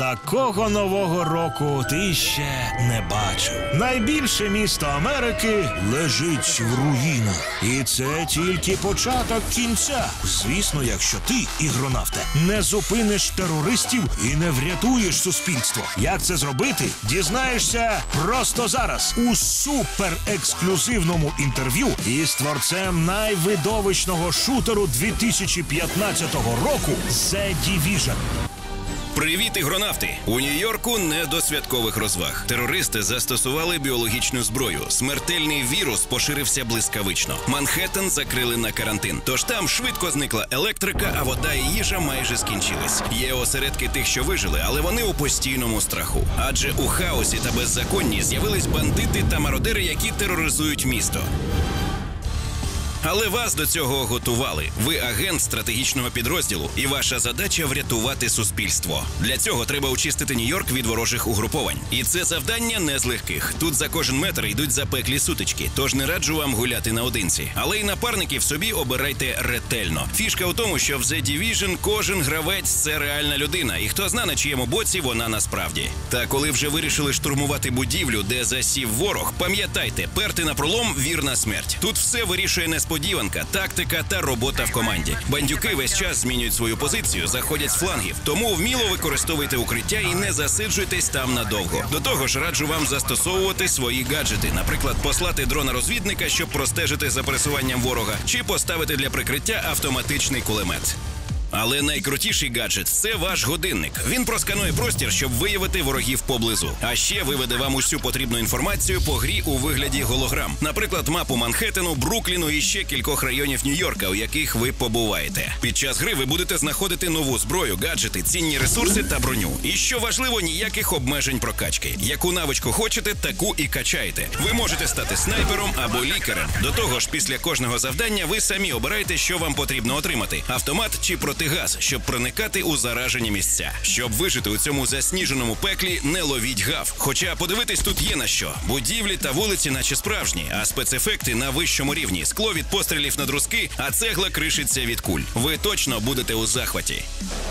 Такого нового року ти ще не бачив. Найбільше місто Америки лежить в руїнах. І це тільки початок кінця. Звісно, якщо ти, ігронавте, не зупиниш терористів і не врятуєш суспільство. Як це зробити? Дізнаєшся просто зараз у суперексклюзивному інтерв'ю із творцем найвидовищного шутеру 2015 року The Division. Привіт, ігронавти! У Нью-Йорку не до святкових розваг. Терористи застосували біологічну зброю. Смертельний вірус поширився блискавично. Манхеттен закрили на карантин. Тож там швидко зникла електрика, а вода і їжа майже скінчились. Є осередки тих, що вижили, але вони у постійному страху. Адже у хаосі та беззаконні з'явились бандити та мародери, які тероризують місто. Але вас до цього готували. Ви агент стратегічного підрозділу, і ваша задача врятувати суспільство. Для цього треба очистити Нью-Йорк від ворожих угруповань. І це завдання не з легких. Тут за кожен метр йдуть запеклі сутички, тож не раджу вам гуляти наодинці. Але й напарників собі обирайте ретельно. Фішка у тому, що в The Division кожен гравець це реальна людина, і хто зна на чиєму боці вона насправді. Та коли вже вирішили штурмувати будівлю, де засів ворог, пам'ятайте, перти на пролом вірна смерть. Тут все вирішує несподіванка, тактика та робота в команді. Бандюки весь час змінюють свою позицію, заходять з флангів. Тому вміло використовуйте укриття і не засиджуйтесь там надовго. До того ж, раджу вам застосовувати свої гаджети, наприклад, послати дрона розвідника, щоб простежити за пересуванням ворога, чи поставити для прикриття автоматичний кулемет. Але найкрутіший гаджет це ваш годинник. Він просканує простір, щоб виявити ворогів поблизу. А ще виведе вам усю потрібну інформацію по грі у вигляді голограм, наприклад, мапу Манхеттену, Брукліну і ще кількох районів Нью-Йорка, у яких ви побуваєте. Під час гри ви будете знаходити нову зброю, гаджети, цінні ресурси та броню. І що важливо, ніяких обмежень прокачки. Яку навичку хочете, таку і качаєте. Ви можете стати снайпером або лікарем. До того ж, після кожного завдання ви самі обираєте, що вам потрібно отримати: автомат чи протигаз, щоб проникати у заражені місця. Щоб вижити у цьому засніженому пеклі, не ловіть гав. Хоча подивитись тут є на що. Будівлі та вулиці, наче справжні, а спецефекти на вищому рівні. Скло від пострілів на друзки, а цегла кришиться від куль. Ви точно будете у захваті.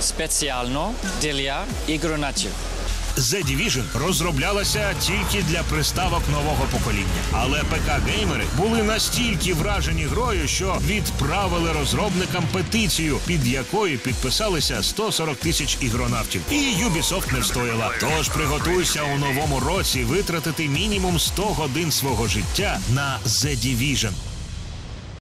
спеціально для ігронавтів. The Division розроблялася тільки для приставок нового покоління. Але ПК-геймери були настільки вражені грою, що відправили розробникам петицію, під якою підписалися 140 тисяч ігронавтів. І Ubisoft не встояла. Тож приготуйся у новому році витратити мінімум 100 годин свого життя на The Division.